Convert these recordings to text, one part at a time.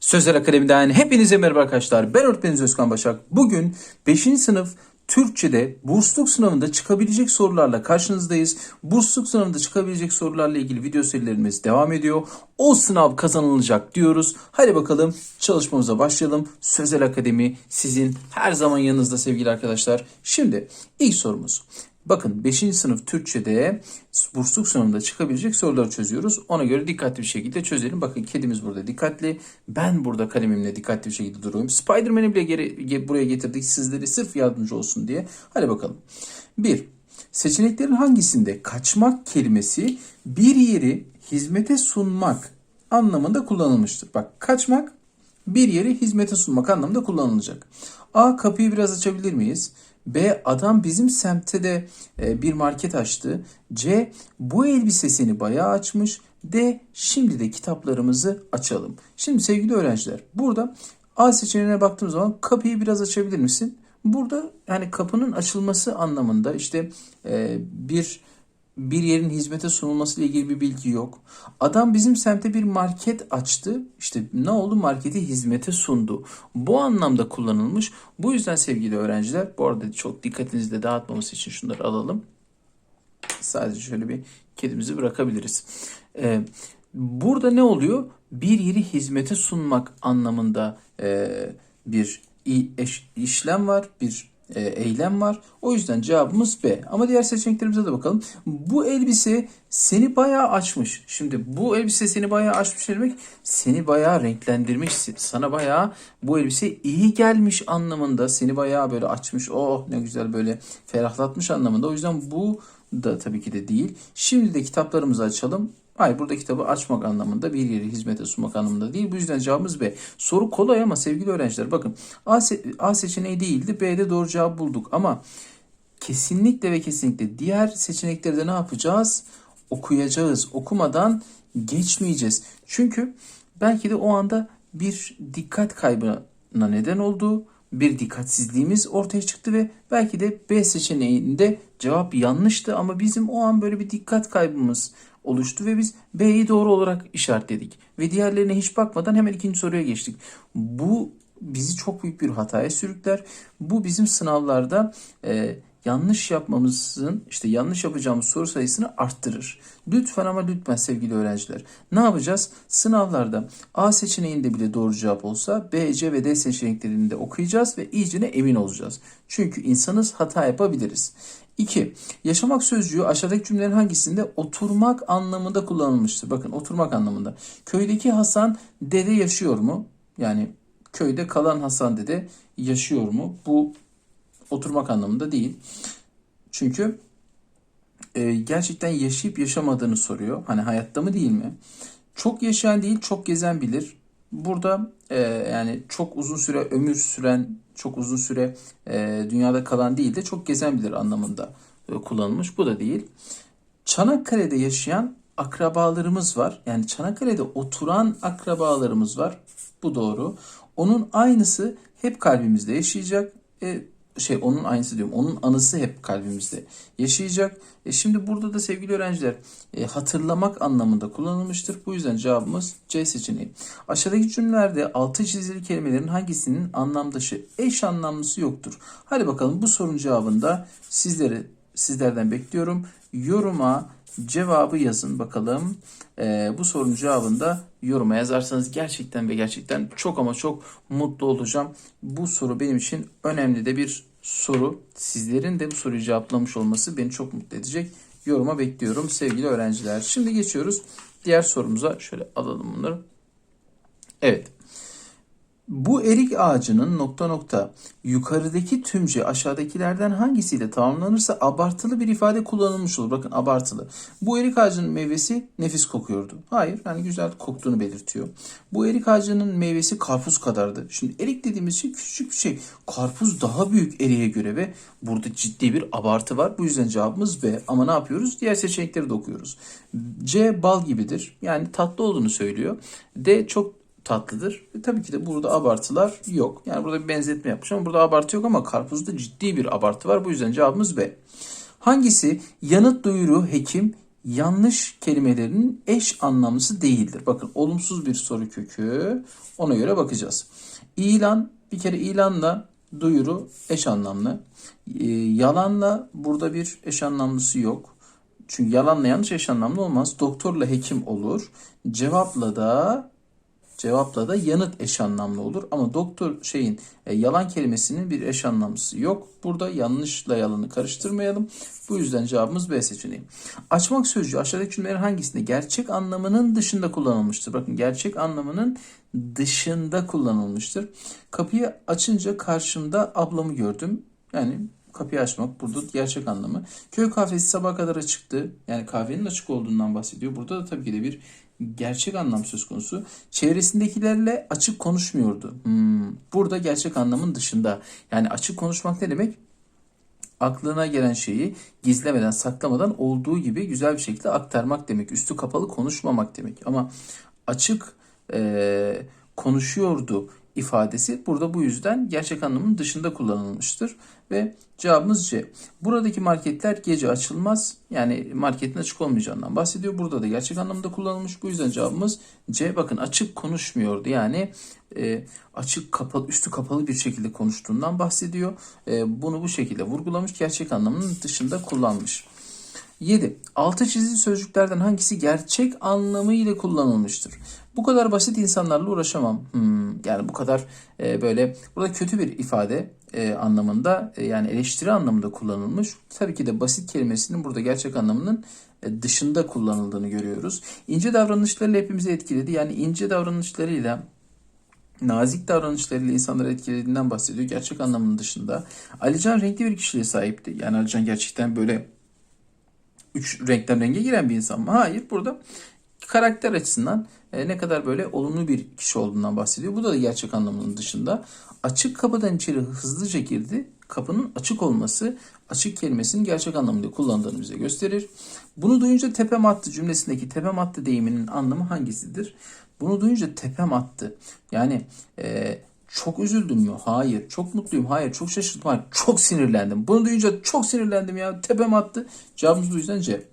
Sözel Akademi'den hepinize merhaba arkadaşlar. Ben öğretmeniniz Özkan Başak. Bugün 5. sınıf Türkçe'de bursluluk sınavında çıkabilecek sorularla karşınızdayız. Bursluluk sınavında çıkabilecek sorularla ilgili video serilerimiz devam ediyor. O sınav kazanılacak diyoruz. Hadi bakalım çalışmamıza başlayalım. Sözel Akademi sizin her zaman yanınızda sevgili arkadaşlar. Şimdi ilk sorumuz. Bakın 5. sınıf Türkçe'de bursluluk sınavında çıkabilecek soruları çözüyoruz. Ona göre dikkatli bir şekilde çözelim. Bakın kedimiz burada dikkatli. Ben burada kalemimle dikkatli bir şekilde duruyorum. Spider-Man'i bile geri, ge- buraya getirdik sizlere sırf yardımcı olsun diye. Hadi bakalım. 1. Seçeneklerin hangisinde kaçmak kelimesi bir yeri hizmete sunmak anlamında kullanılmıştır? Bak kaçmak bir yeri hizmete sunmak anlamında kullanılacak. A. Kapıyı biraz açabilir miyiz? B. Adam bizim semtte de e, bir market açtı. C. Bu elbisesini bayağı açmış. D. Şimdi de kitaplarımızı açalım. Şimdi sevgili öğrenciler burada A seçeneğine baktığım zaman kapıyı biraz açabilir misin? Burada yani kapının açılması anlamında işte e, bir bir yerin hizmete sunulması ile ilgili bir bilgi yok. Adam bizim semte bir market açtı. İşte ne oldu? Marketi hizmete sundu. Bu anlamda kullanılmış. Bu yüzden sevgili öğrenciler, bu arada çok dikkatinizi de dağıtmaması için şunları alalım. Sadece şöyle bir kedimizi bırakabiliriz. Ee, burada ne oluyor? Bir yeri hizmete sunmak anlamında e, bir işlem var, bir e, eylem var. O yüzden cevabımız B. Ama diğer seçeneklerimize de bakalım. Bu elbise seni bayağı açmış. Şimdi bu elbise seni bayağı açmış demek seni bayağı renklendirmiş. Sana bayağı bu elbise iyi gelmiş anlamında. Seni bayağı böyle açmış. Oh ne güzel böyle ferahlatmış anlamında. O yüzden bu da tabii ki de değil. Şimdi de kitaplarımızı açalım. Hayır burada kitabı açmak anlamında bir yeri hizmete sunmak anlamında değil. Bu yüzden cevabımız B. Soru kolay ama sevgili öğrenciler bakın A, se- A seçeneği değildi. B'de doğru cevabı bulduk ama kesinlikle ve kesinlikle diğer seçenekleri de ne yapacağız? Okuyacağız. Okumadan geçmeyeceğiz. Çünkü belki de o anda bir dikkat kaybına neden oldu. Bir dikkatsizliğimiz ortaya çıktı ve belki de B seçeneğinde cevap yanlıştı ama bizim o an böyle bir dikkat kaybımız oluştu ve biz B'yi doğru olarak işaretledik. Ve diğerlerine hiç bakmadan hemen ikinci soruya geçtik. Bu bizi çok büyük bir hataya sürükler. Bu bizim sınavlarda e, yanlış yapmamızın işte yanlış yapacağımız soru sayısını arttırır. Lütfen ama lütfen sevgili öğrenciler. Ne yapacağız? Sınavlarda A seçeneğinde bile doğru cevap olsa B, C ve D seçeneklerini de okuyacağız ve iyicene emin olacağız. Çünkü insanız hata yapabiliriz. 2. Yaşamak sözcüğü aşağıdaki cümlelerin hangisinde oturmak anlamında kullanılmıştır? Bakın oturmak anlamında. Köydeki Hasan dede yaşıyor mu? Yani köyde kalan Hasan dede yaşıyor mu? Bu oturmak anlamında değil. Çünkü e, gerçekten yaşayıp yaşamadığını soruyor. Hani hayatta mı değil mi? Çok yaşayan değil, çok gezen bilir. Burada e, yani çok uzun süre ömür süren, çok uzun süre e, dünyada kalan değil de çok gezen bilir anlamında e, kullanılmış. Bu da değil. Çanakkale'de yaşayan akrabalarımız var. Yani Çanakkale'de oturan akrabalarımız var. Bu doğru. Onun aynısı hep kalbimizde yaşayacak. E, şey onun aynısı diyorum. Onun anısı hep kalbimizde yaşayacak. E, şimdi burada da sevgili öğrenciler e, hatırlamak anlamında kullanılmıştır. Bu yüzden cevabımız C seçeneği. Aşağıdaki cümlelerde altı çizili kelimelerin hangisinin anlamdaşı eş anlamlısı yoktur? Hadi bakalım bu sorunun cevabında sizleri sizlerden bekliyorum. Yoruma cevabı yazın bakalım. Ee, bu sorunun cevabında yoruma yazarsanız gerçekten ve gerçekten çok ama çok mutlu olacağım. Bu soru benim için önemli de bir soru. Sizlerin de bu soruyu cevaplamış olması beni çok mutlu edecek. Yoruma bekliyorum sevgili öğrenciler. Şimdi geçiyoruz diğer sorumuza. Şöyle alalım bunları. Evet. Bu erik ağacının nokta nokta yukarıdaki tümce aşağıdakilerden hangisiyle tamamlanırsa abartılı bir ifade kullanılmış olur. Bakın abartılı. Bu erik ağacının meyvesi nefis kokuyordu. Hayır yani güzel koktuğunu belirtiyor. Bu erik ağacının meyvesi karpuz kadardı. Şimdi erik dediğimiz şey küçük bir şey. Karpuz daha büyük eriğe göre ve burada ciddi bir abartı var. Bu yüzden cevabımız B. Ama ne yapıyoruz? Diğer seçenekleri de okuyoruz. C bal gibidir. Yani tatlı olduğunu söylüyor. D çok tatlıdır. E, tabii ki de burada abartılar yok. Yani burada bir benzetme yapmış ama burada abartı yok ama karpuzda ciddi bir abartı var. Bu yüzden cevabımız B. Hangisi yanıt duyuru hekim yanlış kelimelerinin eş anlamlısı değildir. Bakın olumsuz bir soru kökü ona göre bakacağız. İlan bir kere ilanla duyuru eş anlamlı. Ee, yalanla burada bir eş anlamlısı yok. Çünkü yalanla yanlış eş anlamlı olmaz. Doktorla hekim olur. Cevapla da cevapla da yanıt eş anlamlı olur. Ama doktor şeyin e, yalan kelimesinin bir eş anlamlısı yok. Burada yanlışla yalanı karıştırmayalım. Bu yüzden cevabımız B seçeneği. Açmak sözcüğü aşağıdaki cümlelerin hangisinde gerçek anlamının dışında kullanılmıştır? Bakın gerçek anlamının dışında kullanılmıştır. Kapıyı açınca karşımda ablamı gördüm. Yani kapıyı açmak burada gerçek anlamı. Köy kahvesi sabah kadar açıktı. Yani kahvenin açık olduğundan bahsediyor. Burada da tabii ki de bir gerçek anlam söz konusu. Çevresindekilerle açık konuşmuyordu. Hmm, burada gerçek anlamın dışında. Yani açık konuşmak ne demek? Aklına gelen şeyi gizlemeden, saklamadan olduğu gibi güzel bir şekilde aktarmak demek. Üstü kapalı konuşmamak demek. Ama açık e, konuşuyordu ifadesi burada bu yüzden gerçek anlamının dışında kullanılmıştır. Ve cevabımız C. Buradaki marketler gece açılmaz. Yani marketin açık olmayacağından bahsediyor. Burada da gerçek anlamda kullanılmış. Bu yüzden cevabımız C. Bakın açık konuşmuyordu. Yani e, açık kapalı, üstü kapalı bir şekilde konuştuğundan bahsediyor. E, bunu bu şekilde vurgulamış. Gerçek anlamının dışında kullanmış. 7. Altı çizili sözcüklerden hangisi gerçek anlamı ile kullanılmıştır? Bu kadar basit insanlarla uğraşamam. Hmm, yani bu kadar e, böyle burada kötü bir ifade e, anlamında e, yani eleştiri anlamında kullanılmış. Tabii ki de basit kelimesinin burada gerçek anlamının e, dışında kullanıldığını görüyoruz. İnce davranışlarıyla hepimizi etkiledi. Yani ince davranışlarıyla nazik davranışlarıyla insanları etkilediğinden bahsediyor. Gerçek anlamının dışında. Alican renkli bir kişiliğe sahipti. Yani Alican gerçekten böyle üç renkten renge giren bir insan mı? Hayır. Burada karakter açısından e, ne kadar böyle olumlu bir kişi olduğundan bahsediyor. Bu da gerçek anlamının dışında. Açık kapıdan içeri hızlıca girdi. Kapının açık olması açık kelimesinin gerçek anlamında kullandığını bize gösterir. Bunu duyunca tepem attı cümlesindeki tepem attı deyiminin anlamı hangisidir? Bunu duyunca tepem attı. Yani e, çok üzüldüm mü? Hayır. Çok mutluyum. Hayır. Çok şaşırdım. Hayır. Çok sinirlendim. Bunu duyunca çok sinirlendim ya. Tepem attı. Cevabımız bu yüzden C.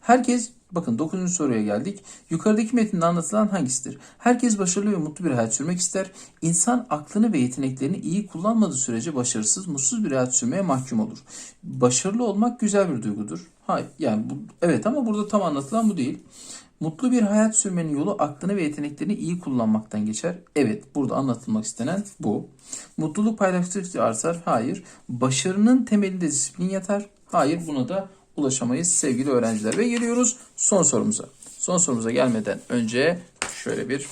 Herkes Bakın 9. soruya geldik. Yukarıdaki metinde anlatılan hangisidir? Herkes başarılı ve mutlu bir hayat sürmek ister. İnsan aklını ve yeteneklerini iyi kullanmadığı sürece başarısız, mutsuz bir hayat sürmeye mahkum olur. Başarılı olmak güzel bir duygudur. Hayır, yani bu, evet ama burada tam anlatılan bu değil. Mutlu bir hayat sürmenin yolu aklını ve yeteneklerini iyi kullanmaktan geçer. Evet, burada anlatılmak istenen bu. Mutluluk paylaştıkça artar. Hayır. Başarının temelinde disiplin yatar. Hayır, buna da ulaşamayız sevgili öğrenciler. Ve geliyoruz son sorumuza. Son sorumuza gelmeden önce şöyle bir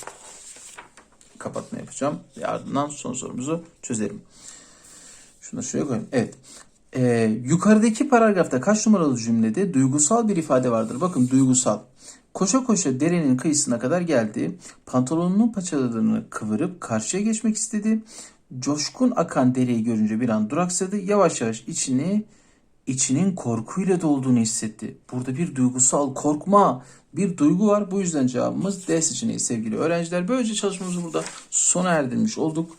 kapatma yapacağım. Ve ardından son sorumuzu çözelim. Şunu şuraya koyayım. Evet. Ee, yukarıdaki paragrafta kaç numaralı cümlede duygusal bir ifade vardır? Bakın duygusal. Koşa koşa derenin kıyısına kadar geldi. Pantolonunun paçalarını kıvırıp karşıya geçmek istedi. Coşkun akan dereyi görünce bir an duraksadı. Yavaş yavaş içini içinin korkuyla dolduğunu hissetti. Burada bir duygusal korkma, bir duygu var. Bu yüzden cevabımız D seçeneği sevgili öğrenciler. Böylece çalışmamızı burada sona erdirmiş olduk.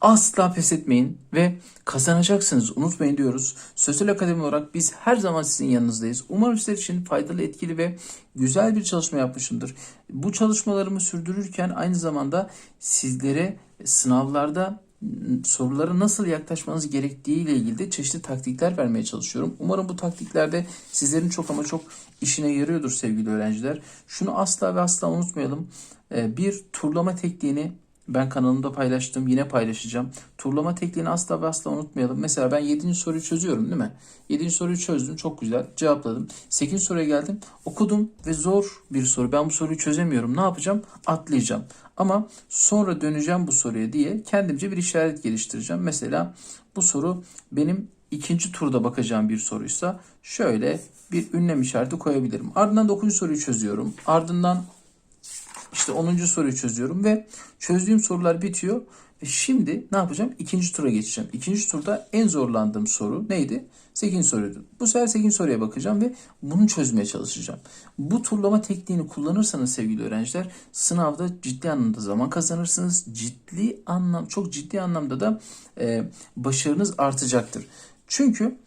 Asla pes etmeyin ve kazanacaksınız. Unutmayın diyoruz. Sosyal Akademi olarak biz her zaman sizin yanınızdayız. Umarım sizler için faydalı, etkili ve güzel bir çalışma yapmışımdır. Bu çalışmalarımı sürdürürken aynı zamanda sizlere sınavlarda sorulara nasıl yaklaşmanız gerektiği ile ilgili de çeşitli taktikler vermeye çalışıyorum. Umarım bu taktiklerde sizlerin çok ama çok işine yarıyordur sevgili öğrenciler. Şunu asla ve asla unutmayalım. Ee, bir turlama tekniğini ben kanalımda paylaştım. Yine paylaşacağım. Turlama tekniğini asla ve asla unutmayalım. Mesela ben 7. soruyu çözüyorum değil mi? 7. soruyu çözdüm. Çok güzel. Cevapladım. 8. soruya geldim. Okudum ve zor bir soru. Ben bu soruyu çözemiyorum. Ne yapacağım? Atlayacağım. Ama sonra döneceğim bu soruya diye kendimce bir işaret geliştireceğim. Mesela bu soru benim ikinci turda bakacağım bir soruysa şöyle bir ünlem işareti koyabilirim. Ardından 9. soruyu çözüyorum. Ardından işte 10. soruyu çözüyorum ve çözdüğüm sorular bitiyor. Şimdi ne yapacağım? İkinci tura geçeceğim. İkinci turda en zorlandığım soru neydi? 8. soruydu. Bu sefer 8. soruya bakacağım ve bunu çözmeye çalışacağım. Bu turlama tekniğini kullanırsanız sevgili öğrenciler sınavda ciddi anlamda zaman kazanırsınız. Ciddi anlam çok ciddi anlamda da e, başarınız artacaktır. Çünkü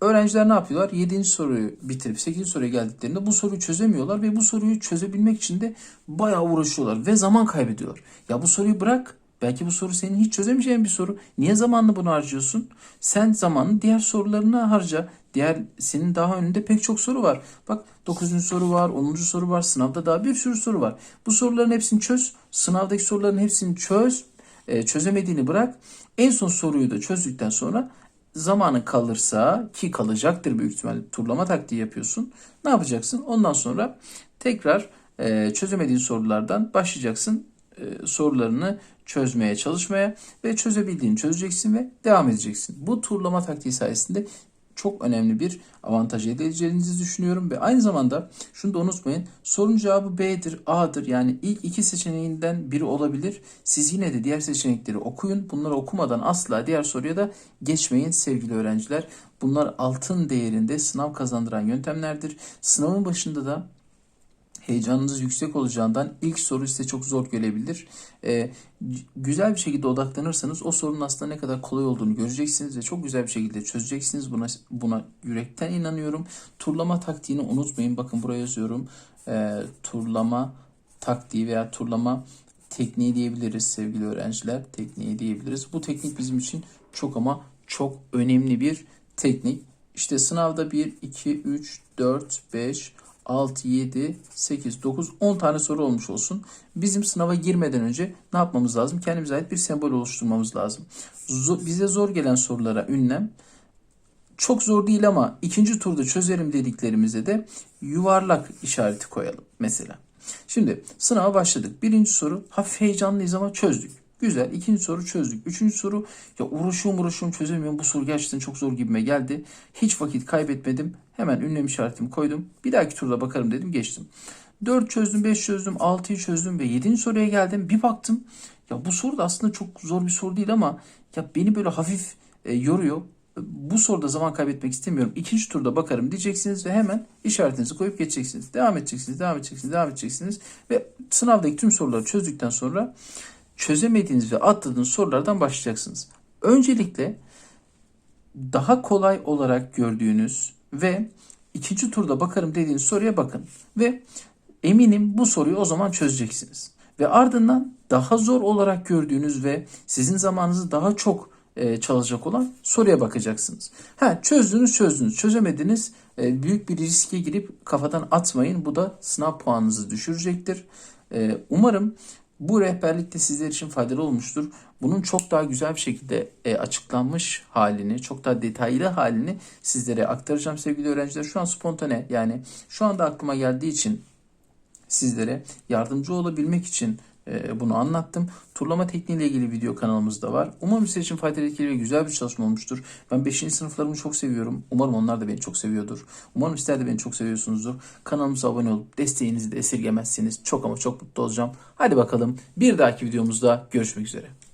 öğrenciler ne yapıyorlar? 7. soruyu bitirip 8. soruya geldiklerinde bu soruyu çözemiyorlar ve bu soruyu çözebilmek için de bayağı uğraşıyorlar ve zaman kaybediyorlar. Ya bu soruyu bırak. Belki bu soru senin hiç çözemeyeceğin bir soru. Niye zamanını bunu harcıyorsun? Sen zamanını diğer sorularına harca. Diğer senin daha önünde pek çok soru var. Bak 9. soru var, 10. soru var. Sınavda daha bir sürü soru var. Bu soruların hepsini çöz. Sınavdaki soruların hepsini çöz. E, çözemediğini bırak. En son soruyu da çözdükten sonra zamanı kalırsa ki kalacaktır büyük ihtimalle turlama taktiği yapıyorsun. Ne yapacaksın? Ondan sonra tekrar e, çözemediğin sorulardan başlayacaksın e, sorularını çözmeye çalışmaya ve çözebildiğini çözeceksin ve devam edeceksin. Bu turlama taktiği sayesinde çok önemli bir avantaj elde edeceğinizi düşünüyorum ve aynı zamanda şunu da unutmayın. Sorunun cevabı B'dir, A'dır. Yani ilk iki seçeneğinden biri olabilir. Siz yine de diğer seçenekleri okuyun. Bunları okumadan asla diğer soruya da geçmeyin sevgili öğrenciler. Bunlar altın değerinde sınav kazandıran yöntemlerdir. Sınavın başında da heyecanınız yüksek olacağından ilk soru size çok zor gelebilir. Ee, güzel bir şekilde odaklanırsanız o sorunun aslında ne kadar kolay olduğunu göreceksiniz ve çok güzel bir şekilde çözeceksiniz. Buna buna yürekten inanıyorum. Turlama taktiğini unutmayın. Bakın buraya yazıyorum. Ee, turlama taktiği veya turlama tekniği diyebiliriz sevgili öğrenciler. Tekniği diyebiliriz. Bu teknik bizim için çok ama çok önemli bir teknik. İşte sınavda 1, 2, 3, 4, 5, 6, 7, 8, 9, 10 tane soru olmuş olsun. Bizim sınava girmeden önce ne yapmamız lazım? Kendimize ait bir sembol oluşturmamız lazım. Zo- bize zor gelen sorulara ünlem, çok zor değil ama ikinci turda çözerim dediklerimizde de yuvarlak işareti koyalım mesela. Şimdi sınava başladık. Birinci soru hafif heyecanlıyız ama çözdük. Güzel. İkinci soru çözdük. Üçüncü soru ya uğraşıyorum uğraşıyorum çözemiyorum. Bu soru gerçekten çok zor gibime geldi. Hiç vakit kaybetmedim. Hemen ünlem işaretimi koydum. Bir dahaki turda bakarım dedim geçtim. 4 çözdüm, 5 çözdüm, 6'yı çözdüm ve 7. soruya geldim. Bir baktım ya bu soru da aslında çok zor bir soru değil ama ya beni böyle hafif e, yoruyor. Bu soruda zaman kaybetmek istemiyorum. İkinci turda bakarım diyeceksiniz ve hemen işaretinizi koyup geçeceksiniz. Devam edeceksiniz, devam edeceksiniz, devam edeceksiniz. Ve sınavdaki tüm soruları çözdükten sonra çözemediğiniz ve atladığınız sorulardan başlayacaksınız. Öncelikle daha kolay olarak gördüğünüz ve ikinci turda bakarım dediğiniz soruya bakın. Ve eminim bu soruyu o zaman çözeceksiniz. Ve ardından daha zor olarak gördüğünüz ve sizin zamanınızı daha çok e, çalacak olan soruya bakacaksınız. Ha çözdünüz çözdünüz çözemediniz e, büyük bir riske girip kafadan atmayın. Bu da sınav puanınızı düşürecektir. E, umarım bu rehberlik de sizler için faydalı olmuştur. Bunun çok daha güzel bir şekilde e, açıklanmış halini, çok daha detaylı halini sizlere aktaracağım sevgili öğrenciler. Şu an spontane yani şu anda aklıma geldiği için sizlere yardımcı olabilmek için bunu anlattım. Turlama tekniğiyle ilgili video kanalımızda var. Umarım sizler için faydalı, etkili ve güzel bir çalışma olmuştur. Ben 5. sınıflarımı çok seviyorum. Umarım onlar da beni çok seviyordur. Umarım sizler de beni çok seviyorsunuzdur. Kanalımıza abone olup desteğinizi de esirgemezseniz çok ama çok mutlu olacağım. Hadi bakalım bir dahaki videomuzda görüşmek üzere.